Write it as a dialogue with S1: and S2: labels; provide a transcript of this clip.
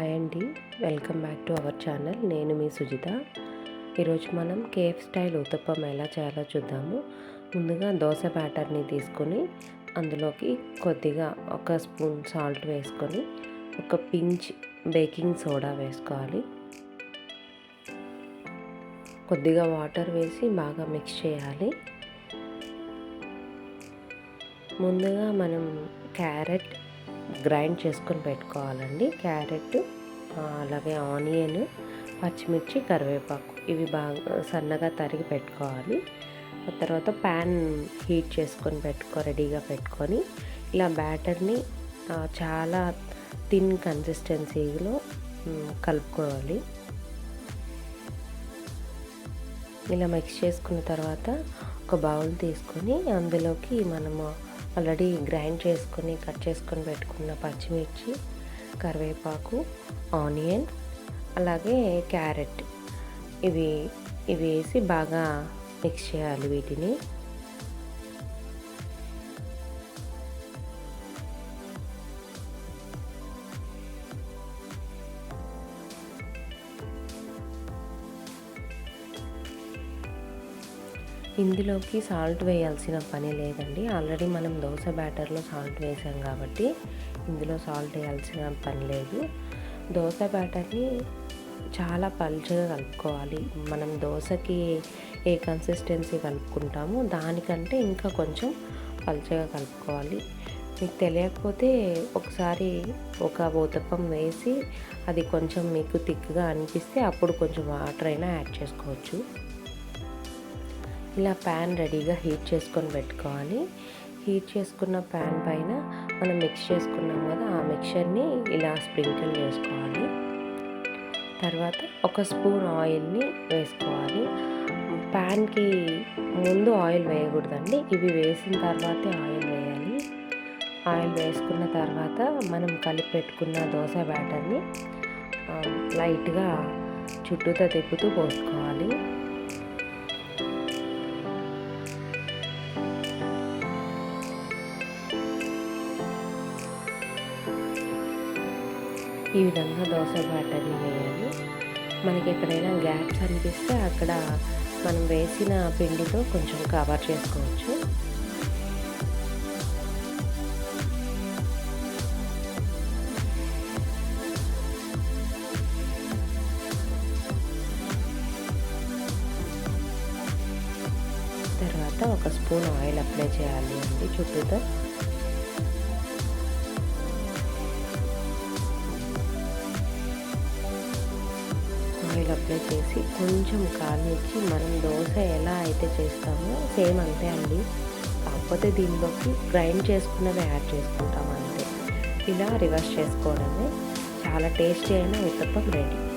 S1: Hi అండి. Welcome back to our channel. నేను మీ సుజిత. ఈరోజు మనం కేఫ్ స్టైల్ ఉత్తప్పం ఎలా చేయాలో చూద్దాము. ముందుగా దోశ బ్యాటర్ని తీసుకొని అందులోకి కొద్దిగా ఒక స్పూన్ సాల్ట్ వేసుకొని ఒక పించ్ బేకింగ్ సోడా వేసుకోవాలి. కొద్దిగా వాటర్ వేసి బాగా మిక్స్ చేయాలి. ముందుగా మనం క్యారెట్ గ్రైండ్ చేసుకొని పెట్టుకోవాలండి. క్యారెట్ అలాగే ఆనియన్ పచ్చిమిర్చి కరివేపాకు ఇవి బాగా సన్నగా తరిగి పెట్టుకోవాలి. ఆ తర్వాత ప్యాన్ హీట్ చేసుకొని పెట్టుకో రెడీగా పెట్టుకొని ఇలా బ్యాటర్ని చాలా థిన్ కన్సిస్టెన్సీలో కలుపుకోవాలి. ఇలా మిక్స్ చేసుకున్న తర్వాత ఒక బౌల్ తీసుకొని అందులోకి మనము ఆల్రెడీ గ్రైండ్ చేసుకొని కట్ చేసుకొని పెట్టుకున్న పచ్చిమిర్చి కరివేపాకు ఆనియన్ అలాగే క్యారెట్. ఇవి ఇవి వేసి బాగా మిక్స్ చేయాలి వీటిని. ఇందులోకి సాల్ట్ వేయాల్సిన పని లేదండి. ఆల్రెడీ మనం దోశ బ్యాటర్లో సాల్ట్ వేసాం కాబట్టి ఇందులో సాల్ట్ వేయాల్సిన పని లేదు. దోశ బ్యాటర్ని చాలా పలుచగా కలుపుకోవాలి. మనం దోశకి ఏ కన్సిస్టెన్సీ కలుపుకుంటామో దానికంటే ఇంకా కొంచెం పలుచగా కలుపుకోవాలి. మీకు తెలియకపోతే ఒకసారి ఒక ఊతప్పం వేసి అది కొంచెం మీకు థిక్గా అనిపిస్తే అప్పుడు కొంచెం వాటర్ అయినా యాడ్ చేసుకోవచ్చు. ఇలా ప్యాన్ రెడీగా హీట్ చేసుకొని పెట్టుకోవాలి. హీట్ చేసుకున్న ప్యాన్ పైన మనం మిక్స్ చేసుకున్నాం కదా ఆ మిక్చర్ని ఇలా స్ప్రింకిల్ చేసుకోవాలి. తర్వాత ఒక స్పూన్ ఆయిల్ని వేసుకోవాలి. ప్యాన్కి ముందు ఆయిల్ వేయకూడదండి. ఇవి వేసిన తర్వాతే ఆయిల్ వేయాలి. ఆయిల్ వేసుకున్న తర్వాత మనం కలిపి పెట్టుకున్న దోశ బ్యాటర్ని లైట్గా చుట్టూతో తిప్పుతూ పోసుకోవాలి. ఈ విధంగా దోశ బ్యాటర్ని వేయాలి. మనకి ఎక్కడైనా గ్యాప్స్ అనిపిస్తే అక్కడ మనం వేసిన పిండితో కొంచెం కవర్ చేసుకోవచ్చు. తర్వాత ఒక స్పూన్ ఆయిల్ అప్లై చేయాలి అండి చుట్టూతో. అప్లై చేసి కొంచెం కాల్నిచ్చి మనం దోశ ఎలా అయితే చేస్తామో సేమ్ అంతే అండి. కాకపోతే దీనిలోకి గ్రైండ్ చేసుకున్నవి యాడ్ చేసుకుంటాం అంతే. ఇలా రివర్స్ చేసుకోవడమే. చాలా టేస్టీ అయిన ఉత్తప్పం రెడీ.